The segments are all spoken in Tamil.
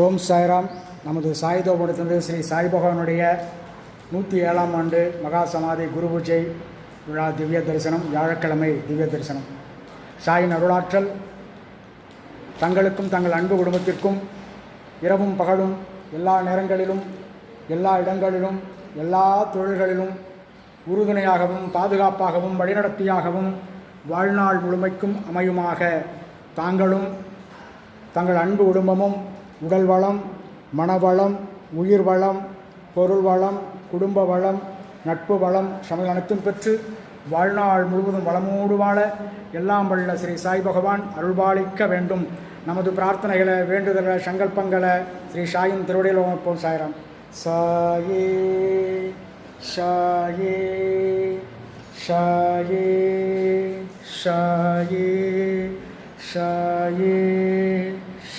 ஓம் சாய்ராம். நமது சாயுதோபுரத்திலிருந்து ஸ்ரீ சாய் பகவானுடைய நூற்றி ஏழாம் ஆண்டு மகா சமாதி குரு பூஜை விழா திவ்ய தரிசனம் வியாழக்கிழமை திவ்ய தரிசனம். சாயின் அருளாற்றல் தங்களுக்கும் தங்கள் அன்பு குடும்பத்திற்கும் இரவும் பகலும் எல்லா நேரங்களிலும் எல்லா இடங்களிலும் எல்லா தொழில்களிலும் உறுதுணையாகவும் பாதுகாப்பாகவும் வழிநடத்தியாகவும் வாழ்நாள் முழுமைக்கும் அமையுமாக தாங்களும் தங்கள் அன்பு குடும்பமும் உடல் வளம் மனவளம் உயிர் வளம் பொருள் வளம் குடும்ப வளம் நட்பு வளம் சமையல் அனைத்தும் பெற்று வாழ்நாள் முழுவதும் வளமோடு வாழ எல்லாம் வல்ல ஸ்ரீ சாய் பகவான் அருள்பாலிக்க வேண்டும். நமது பிரார்த்தனைகளை வேண்டுதல்களை சங்கல்பங்களை ஸ்ரீ சாயின் திருவடியில் வைப்போம் Sairam.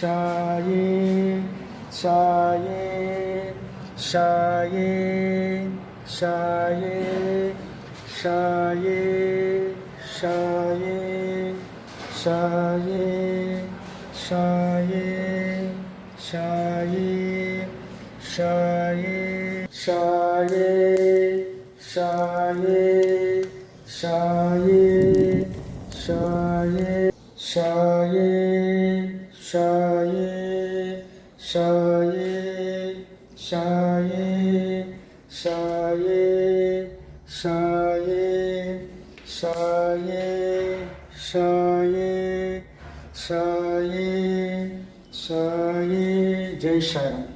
சாயே. Shaye, Shaye, Shaye, Shaye, Shaye, Shaye, Shaye, Shaye, Shaye, Shaye, Shaye, Shaye, Shaye, Shaye, Shaye. 声音声音声音声音声音声音声音声音真声